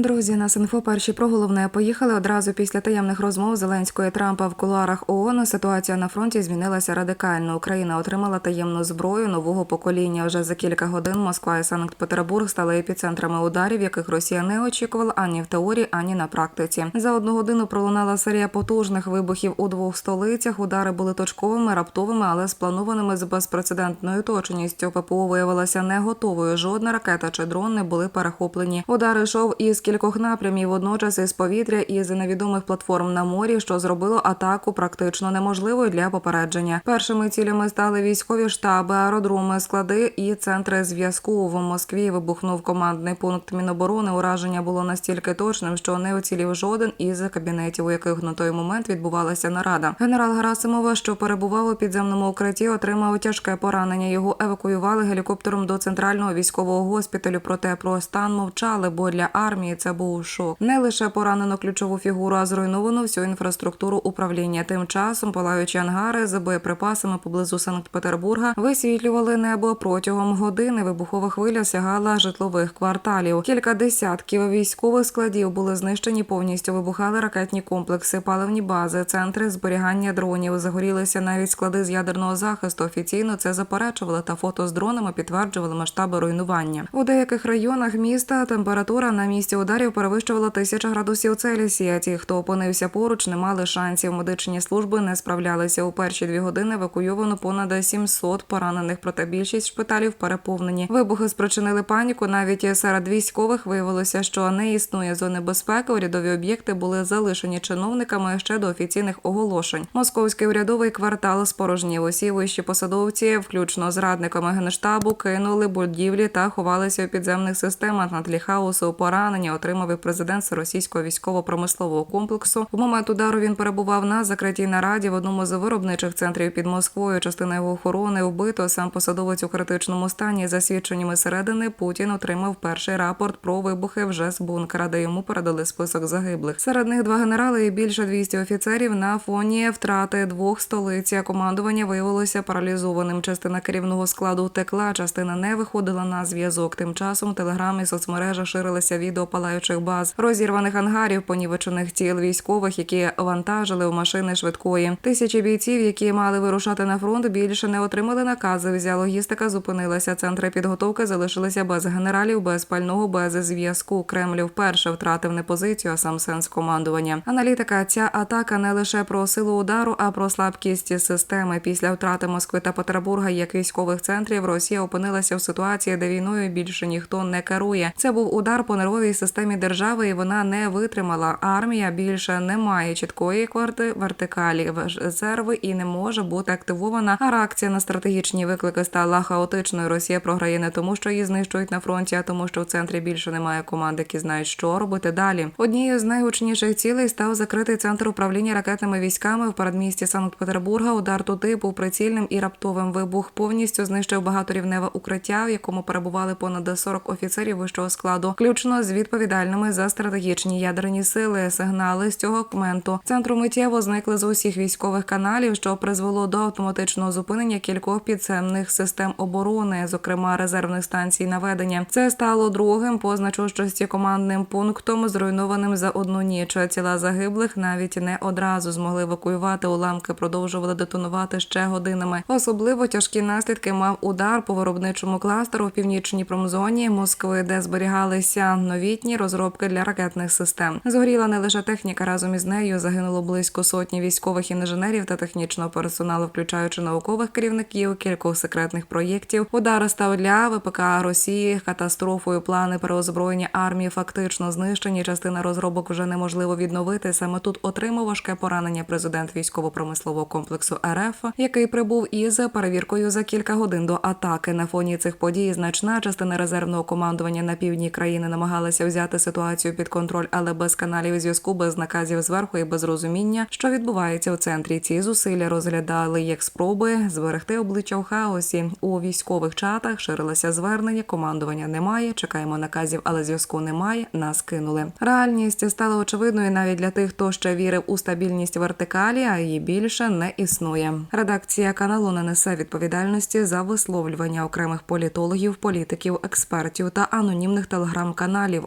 Друзі, нас інфо перші про головне поїхали одразу після таємних розмов Зеленського і Трампа в кулуарах ООН. Ситуація на фронті змінилася радикально. Україна отримала таємну зброю нового покоління. Вже за кілька годин Москва і Санкт-Петербург стали епіцентрами ударів, яких Росія не очікувала ані в теорії, ані на практиці. За одну годину пролунала серія потужних вибухів у двох столицях. Удари були точковими, раптовими, але спланованими з безпрецедентною точністю. ППО виявилася не готовою. Жодна ракета чи дрон не були перехоплені. Удар йшов із кількох напрямів, водночас із повітря і з невідомих платформ на морі, що зробило атаку практично неможливою для попередження. Першими цілями стали військові штаби, аеродроми, склади і центри зв'язку. В Москві вибухнув командний пункт Міноборони. Ураження було настільки точним, що не оцілів жоден із кабінетів, у яких на той момент відбувалася нарада. Генерал Герасимова, що перебував у підземному укритті, отримав тяжке поранення. Його евакуювали гелікоптером до центрального військового госпіталю. Проте про стан мовчали, бо для армії це був шок. Не лише поранено ключову фігуру, а зруйновано всю інфраструктуру управління. Тим часом палаючі ангари з боєприпасами поблизу Санкт-Петербурга висвітлювали небо протягом години. Вибухова хвиля сягала житлових кварталів. Кілька десятків військових складів були знищені повністю. Вибухали ракетні комплекси, паливні бази, центри зберігання дронів. Загорілися навіть склади з ядерного захисту. Офіційно це заперечували та фото з дронами підтверджували масштаби руйнування. У деяких районах міста температура на місці ударів перевищувала тисяча градусів Цельсія. Ті, хто опинився поруч, не мали шансів. Медичні служби не справлялися. У перші дві години евакуйовано понад 700 поранених, проте більшість шпиталів переповнені. Вибухи спричинили паніку. Навіть серед військових виявилося, що не існує зони безпеки. Урядові об'єкти були залишені чиновниками ще до офіційних оголошень. Московський урядовий квартал спорожнів. Усі вищі посадовці, включно з радниками генштабу, кинули будівлі та ховалися у підземних системах на тлі хаосу. Поранення отримав і президент російського військово-промислового комплексу. В момент удару він перебував на закритій нараді в одному з виробничих центрів під Москвою. Частина його охорони вбито. Сам посадовець у критичному стані. За свідченнями середини Путін отримав перший рапорт про вибухи вже з бункера, де йому передали список загиблих. Серед них два генерали і більше 200 офіцерів на фоні втрати двох столиць. Командування виявилося паралізованим. Частина керівного складу втекла, частина не виходила на зв'язок. Тим часом в телеграмі соцмережа ширилися відео палаючих баз, розірваних ангарів, понівечених тіл військових, які вантажили у машини швидкої. Тисячі бійців, які мали вирушати на фронт, більше не отримали накази. Вся логістика зупинилася. Центри підготовки залишилися без генералів, без пального, без зв'язку. Кремль вперше втратив не позицію, а сам сенс командування. Аналітика ця атака не лише про силу удару, а про слабкість системи. Після втрати Москви та Петербурга як військових центрів Росія опинилася в ситуації, де війною більше ніхто не керує. Це був удар по нервовій системі держави, і вона не витримала. Армія більше не має чіткої кварти вертикалі резерви і не може бути активована. А реакція на стратегічні виклики стала хаотичною. Росія програє не тому, що її знищують на фронті, а тому, що в центрі більше немає команд, які знають, що робити далі. Однією з найгучніших цілей став закритий центр управління ракетними військами в передмісті Санкт-Петербурга. Удар туди був прицільним і раптовим. Вибух повністю знищив багаторівневе укриття, в якому перебували понад 40 офіцерів вищого складу, включно з відповідальними за стратегічні ядерні сили. Сигнали з цього моменту центру миттєво зникли з усіх військових каналів, що призвело до автоматичного зупинення кількох підземних систем оборони, зокрема резервних станцій наведення. Це стало другим по значущості командним пунктом, зруйнованим за одну ніч. Тіла загиблих навіть не одразу змогли евакуювати. Уламки продовжували детонувати ще годинами. Особливо тяжкі наслідки мав удар по виробничому кластеру в північній промзоні Москви, де зберігалися новітні розробки для ракетних систем. Згоріла не лише техніка, разом із нею загинуло близько сотні військових інженерів та технічного персоналу, включаючи наукових керівників кількох секретних проєктів. Удар став для ВПК Росії катастрофою. Плани переозброєння армії фактично знищені. Частина розробок вже неможливо відновити. Саме тут отримав важке поранення президент військово-промислового комплексу РФ, який прибув із перевіркою за кілька годин до атаки. На фоні цих подій значна частина резервного командування на півдні країни намагалася взяти ситуацію під контроль, але без каналів зв'язку, без наказів зверху і без розуміння, що відбувається у центрі. Ці зусилля розглядали як спроби зберегти обличчя в хаосі. У військових чатах ширилося звернення. Командування немає. Чекаємо наказів, але зв'язку немає. Нас кинули. Реальність стала очевидною навіть для тих, хто ще вірив у стабільність вертикалі, а її більше не існує. Редакція каналу не несе відповідальності за висловлювання окремих політологів, політиків, експертів та анонімних телеграм-каналів.